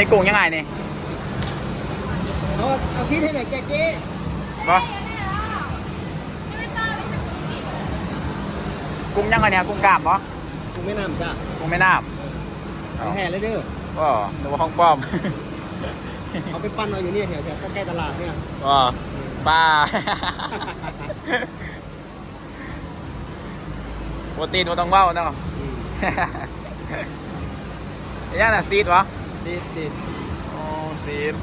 นี้กุ้งยังไงนี่เอาเอาซีดให้หน่อยแกเจ๊บ่กุ้งยังไงเนี่ยกุ้งกล้ามบ่กูไม่นำจ้ะกุ้งแม่น้แห่เลยเด้อำก็หนูว่าห้องป้อม เอาไปปั้นเอาอยู่เนี่ยแถวแถวใกล้ๆตลาดเนี่ยก็ป้า โปรตีนมันต้องเว้าเนาะนี่น่ะซีดวะ ซีดซีดโอ้ซีด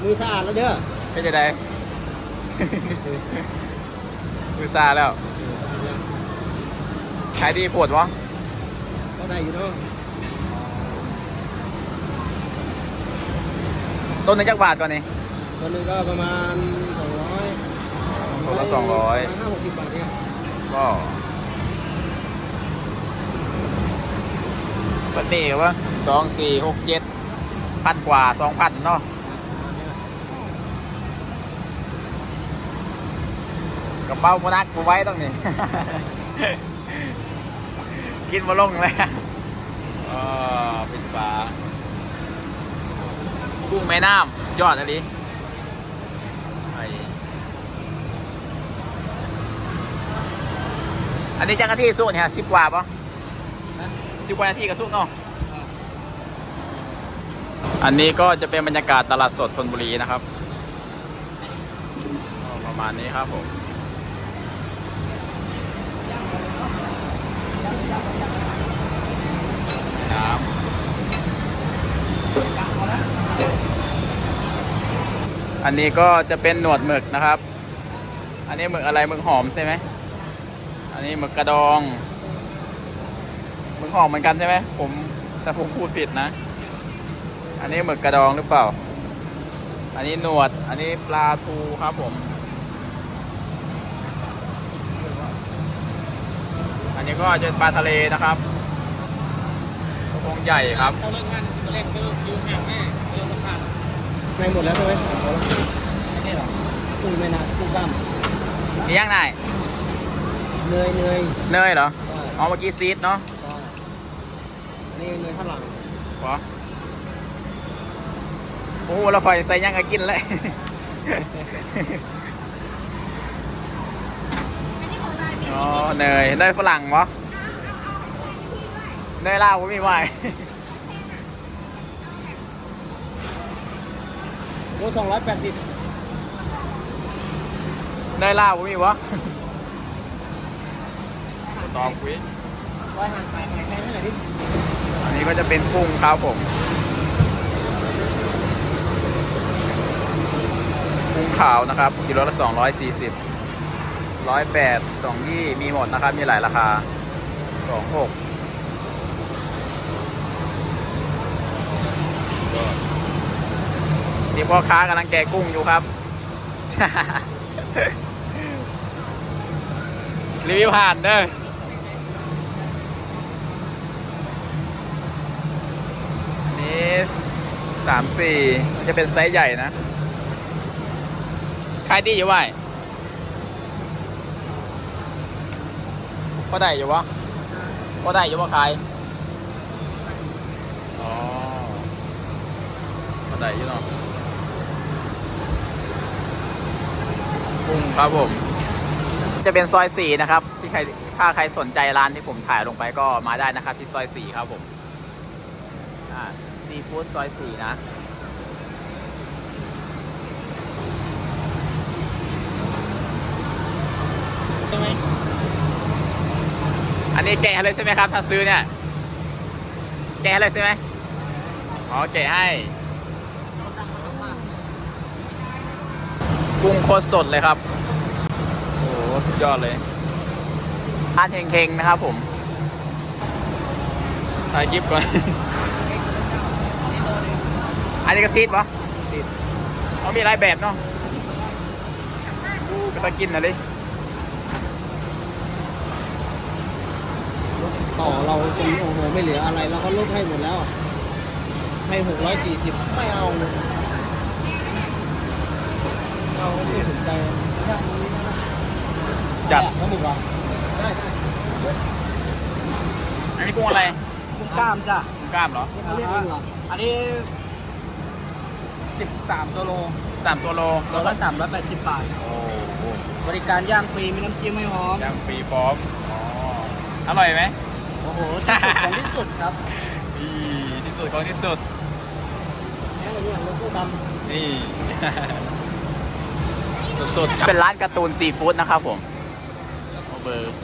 มือสะอาดแล้วเด้อเป็นจะได้ มือซาแล้วขายดีปวดวะก็ได้อยู่เนาะต้นหนึงจักบาทก่อนนี่ตัวหนึงก็ประมาณสองร้อยตัวละ200ห้าหกสิบบาทเนี่ยก็ ปันนี่วะสองสี่หกเจ็ดพันกว่าสองพันเนาะกระเป๋าพนักกูไว้ต้องนี่ กินมาลงเลยอ๋อเป็นปลากุ้งแม่น้ำสุดยอดนะดิไอ้อันนี้จังกะที่สู้เนี่ยสิบกว่าปะ สิบกว่านาทีก็สู้เนาะอันนี้ก็จะเป็นบรรยากาศตลาดสดธนบุรีนะครับ ประมาณนี้ครับผมครับอันนี้ก็จะเป็นหนวดหมึกนะครับ อันนี้หมึกอะไรหมึกหอมใช่ไหม อันนี้หมึกกระดอง มึกหอมเหมือนกันใช่ไหมผมแต่ผมพูดผิดนะ อันนี้หมึกกระดองหรือเปล่า อันนี้หนวด อันนี้ปลาทูครับผม อันนี้ก็จะเป็นปลาทะเลนะครับกระพงใหญ่ครับเขาเลิกงานสิบเล่นก็อยู่ห่างแม่เรือสัมผัสในหมดแล้วใช่ไหมนี่หรอกุ้งไม่นานกุ้งกล้ามมีย่างไหนเนยเนยเนยเหรอใช่อ๋อเมื่อกี้ซีดเนาะ ใช่อันนี้เนยฝรั่งขอโอ้เราคอยใส่ย่างก็กินเลยอ๋อเนยเนยฝรั่งวะเนยลาวผมมีไว้โลสองร้อยแปดสิบเนยลาวผมมีวะตองคุย อยหันนไหนไหนดิอันนี้ก็จะเป็นกุ้งครับผมกุ้งขาวนะครับกิโลละ240 108 2ยี่มีหมดนะครับ มีหลายราคา26นี่พ่อค้ากำลังแกะกุ้งอยู่ครับ รีวิวผ่านเด้อ นี่ สามสี่มันจะเป็นไซส์ใหญ่นะขายดีอยู่ไหวพอได้อยู่วะพอได้อยู่วะขายอ๋อพอได้อยู่เนาะกุ้งครับผม จะเป็นซอยสี่นะครับ ที่ใครถ้าใครสนใจร้านที่ผมถ่ายลงไปก็มาได้นะครับ ที่ซอยสี่ครับผมอ่า ซีฟู้ดซอยสี่นะ ใช่ไหมอันนี้แกะให้เลยใช่ไหมครับ ถ้าซื้อเนี่ยแกะให้เลยใช่ไหมอ๋อแกะให้ กุ้งโคตรสดเลยครับ โอ้โหสุดยอดเลยทานเฮงๆนะครับผม ถ่ายคลิปก่อน อันนี้ก็ซีดปะติดเขามีหลายแบบเนาะอู้ก็ต้องกินนะดิต่อเราตรงนี้โอ้โหไม่เหลืออะไรเราก็ลดให้หมดแล้ว ให้หกร้อยสี่สิบไม่เอาเลยเอาไม่สนใจจัดน้ำหมึกเหรอได้อันนี้กุ้งอะไรกุ้งกล้ามจ้ะกุ้งกล้ามเหรอเขาเรียกเองเหรออันนี้ สิบสามตัวโลสามตัวโลโลละสามร้อยแปดสิบบาท โอ้โหบริการย่างฟรีมีน้ำจิ้มให้พร้อมย่างฟรีพร้อมอ๋ออร่อยไหม โอ้โหที่สุดของที่สุดครับอีที่สุดของที่สุด แค่นี้โลโก้ดำนี่ สุดๆเป็นร้านการ์ตูนซีฟู้ดนะครับผมโอเบอร์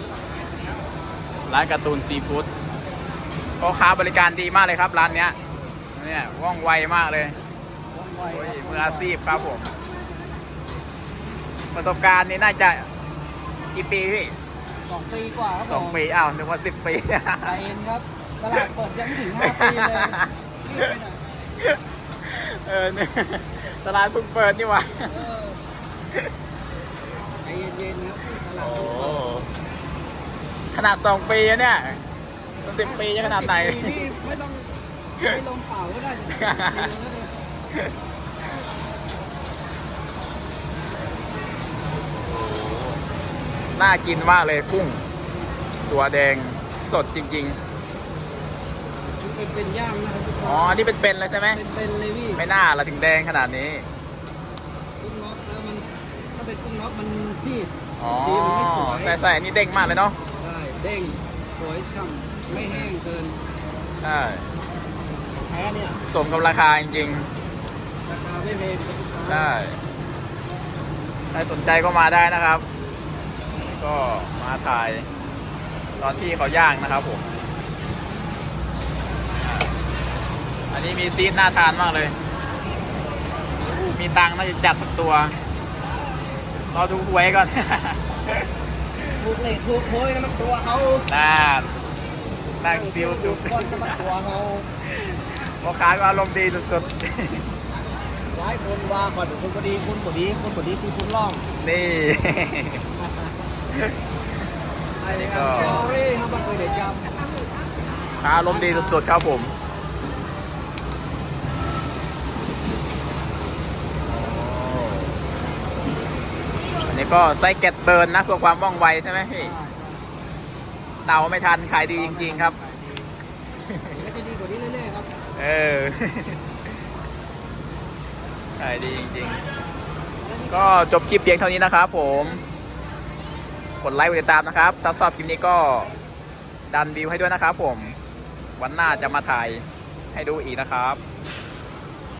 ร้านการ์ตูนซีฟู้ดพ่อค้าบริการดีมากเลยครับร้านเนี้ยเนี่ยว่องไวมากเลย ว่องไวโอ้ยครับมืออาชีพครับผม ประสบการณ์นี่น่าจะกี่ปีพี่สองปีกว่าครับสองผมปีอ้าวนึกว่าสิบปีใจเย็นครับตลาดเปิดยังไม่ถึงห้าปีเลยรีบไปหน่อยเออเนี่ยตลาดเพิ่งเปิดนี่หว่าเออใจเย็นๆครับตลาดโอ้เพิ่งเปิดขนาดสองปีอะเนี่ยสิบปีจะขนาดไหน สิบปีนี่ไม่ต้องไม่ลงเปล่าก็ได้จะสิบปีแล้วเนี่ย น่ากินมากเลยกุ้ง ตัวแดงสดจริงมันเป็นเป็นย่างนะครับทุกคๆนอ๋อนี่เป็นเป็นเลยใช่ไหม เป็นเป็นเลยพี่ไม่น่าละถึงแดงขนาดนี้ กุ้งน็อกแล้วมันถ้าเป็นกุ้งน็อกมันซีดอ๋อสีมันไม่สวยใส่ใส่อันนี้เด้งมากเลยเนาะ ใช่เด้งสวยช่ำไม่แห้งเกินใช่แท้เนี่ยสมกับราคาจริง ราคาไม่แพงครับลูกค้าๆใช่ใครสนใจก็มาได้นะครับ ก็มาถ่าย ตอนที่เขาย่างนะครับผมอ่าอันนี้มีซีดน่าทานมากเลย มีตังค์น่าจะจัดสักตัวรอดูหวยก่อนถูกเลทถูกโพยนะมันตัวเขาน่านั่งซิลถูดูกคนก็มันตัวเขาพ่อค้าก็อารมณ์ดีสุดห ลายคนว่าก่อนคุณพอดีคุณพอดีคุณพอดีคือคุณล่องๆนี่ ไอ้เนี่ยครับเจ้าเร่ครับมันเคยเด็ดจค้าอารมณ์ดีสุดๆครับผม อันนี้ก็ไส้แกตเบิร์นนะเพื่อความว่องไวใช่ไหมพี่ำเตาไม่ทันขายดีจริงๆครับ ก็จะดีกว่านี้เรื่อยๆครับ เออ ขายดีจริงๆ ก็จบคลิปเพียงเท่านี้นะครับผม กดไลค์กดติดตามนะครับ ถ้าชอบคลิปนี้ก็ดันวิวให้ด้วยนะครับผม วันหน้าจะมาถ่ายให้ดูอีกนะครับ